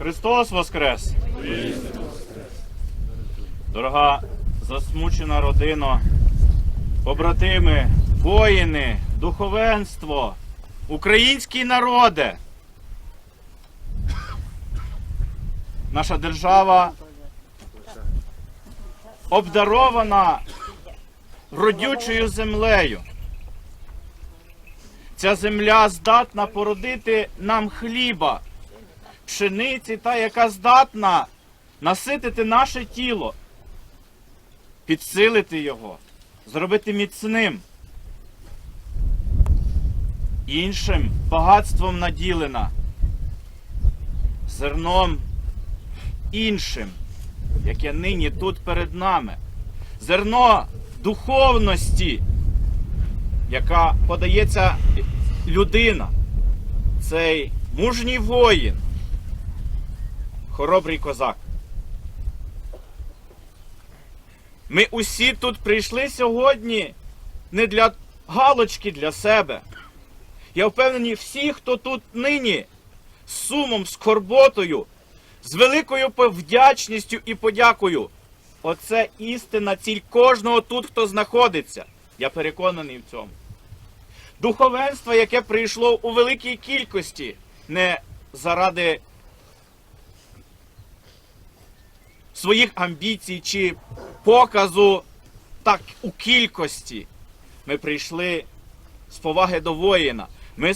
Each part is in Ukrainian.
Христос Воскрес! Дорога засмучена родина, побратими, воїни, духовенство, український народе. Наша держава обдарована родючою землею. Ця земля здатна породити нам хліба, пшениці, та яка здатна наситити наше тіло, підсилити його, зробити міцним. Іншим багатством наділена, зерном іншим, яке нині тут перед нами. Зерно духовності, яка подається людина, цей мужній воїн, хоробрий козак. Ми усі тут прийшли сьогодні не для галочки для себе. Я впевнений, всі, хто тут нині з сумом, скорботою, з великою вдячністю і подякою. Оце істина ціль кожного тут, хто знаходиться. Я переконаний в цьому. Духовенство, яке прийшло у великій кількості, не заради своїх амбіцій чи показу так у кількості. Ми прийшли з поваги до воїна. Ми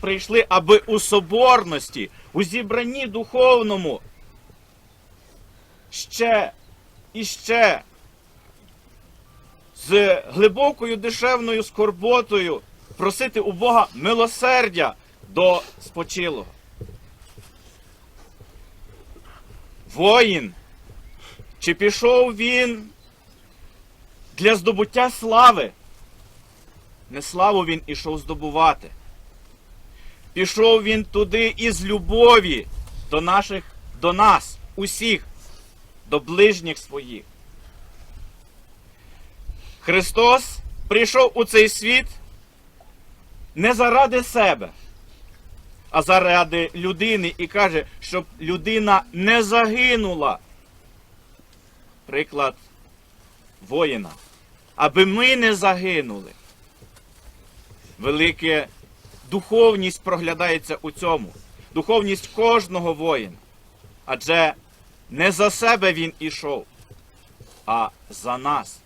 прийшли, аби у соборності, у зібранні духовному ще і ще з глибокою душевною скорботою просити у Бога милосердя до спочилого. Воїн, чи пішов він для здобуття слави? Не славу він ішов здобувати. Пішов він туди із любові до наших, до нас, усіх, до ближніх своїх. Христос прийшов у цей світ не заради себе, а заради людини і каже, щоб людина не загинула. Приклад воїна. Аби ми не загинули. Велика духовність проглядається у цьому. Духовність кожного воїна. Адже не за себе він ішов, а за нас.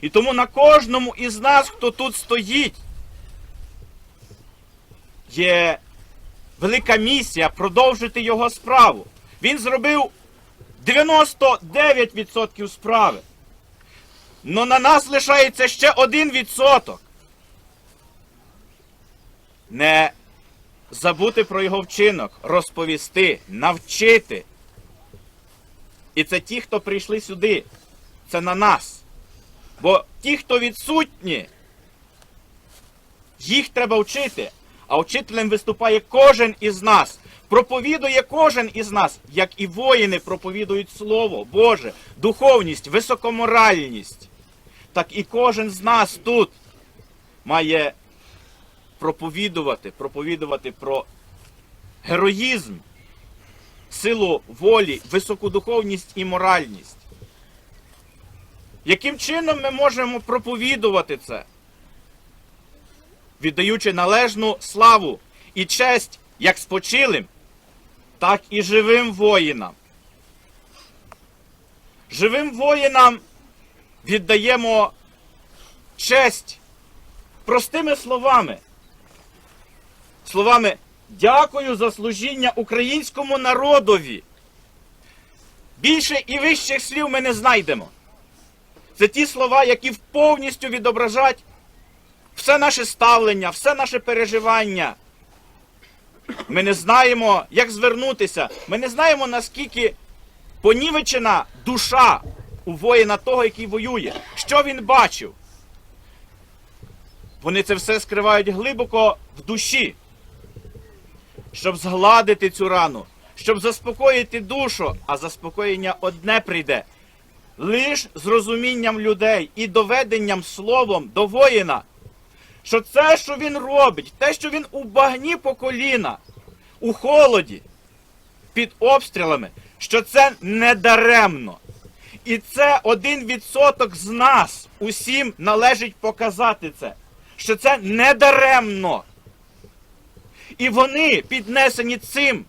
І тому на кожному із нас, хто тут стоїть, є велика місія продовжити його справу. Він зробив 99% справи. Но на нас лишається ще 1%. Не забути про його вчинок, розповісти, навчити. І це ті, хто прийшли сюди. Це на нас. Бо ті, хто відсутні, їх треба вчити. А вчителем виступає кожен із нас. Проповідує кожен із нас, як і воїни проповідують Слово Боже, духовність, високоморальність. Так і кожен з нас тут має проповідувати, проповідувати про героїзм, силу волі, високу духовність і моральність. Яким чином ми можемо проповідувати це? Віддаючи належну славу і честь як спочилим, так і живим воїнам. Живим воїнам віддаємо честь простими словами. Словами дякую за служіння українському народові. Більше і вищих слів ми не знайдемо. Це ті слова, які повністю відображать все наше ставлення, все наше переживання. Ми не знаємо, як звернутися. Ми не знаємо, наскільки понівечена душа у воїна того, який воює. Що він бачив? Вони це все скривають глибоко в душі, щоб згладити цю рану, щоб заспокоїти душу, а заспокоєння одне прийде. Лиш з розумінням людей і доведенням словом до воїна, що це, що він робить, те, що він у багні по коліна, у холоді, під обстрілами, що це не даремно. І це один відсоток з нас. Усім належить показати це, що це не даремно. І вони піднесені цим.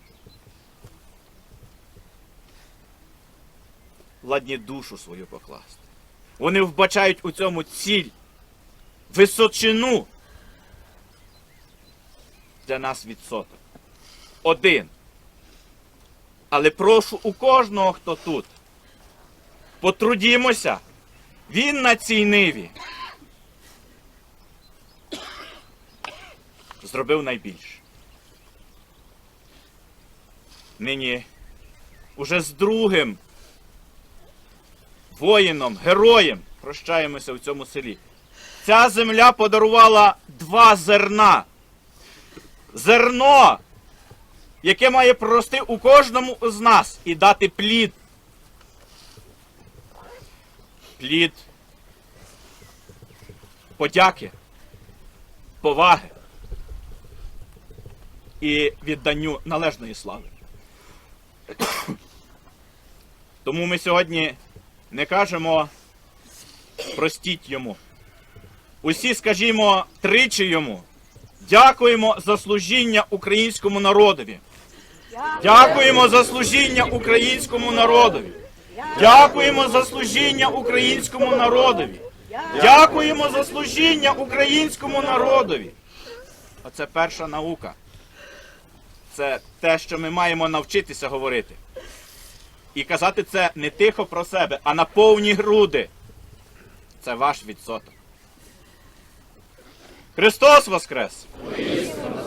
Ладні душу свою покласти. Вони вбачають у цьому ціль, височину. Для нас відсоток. Один. Але прошу у кожного, хто тут. Потрудімося. Він на цій ниві. Зробив найбільше. Нині уже з другим воїном, героєм прощаємося в цьому селі. Ця земля подарувала два зерна. Зерно, яке має прорости у кожному з нас і дати плід. Плід подяки, поваги і відданню належної слави. Тому ми сьогодні не кажемо простіть йому. Усі скажімо тричі йому. Дякуємо за служіння українському народові. Дякуємо за служіння українському народові. Дякуємо за служіння українському народові. Дякуємо за служіння українському народові. Оце перша наука. Це те, що ми маємо навчитися говорити. І казати це не тихо про себе, а на повні груди. Це ваш відсоток. Христос Воскрес! Христос.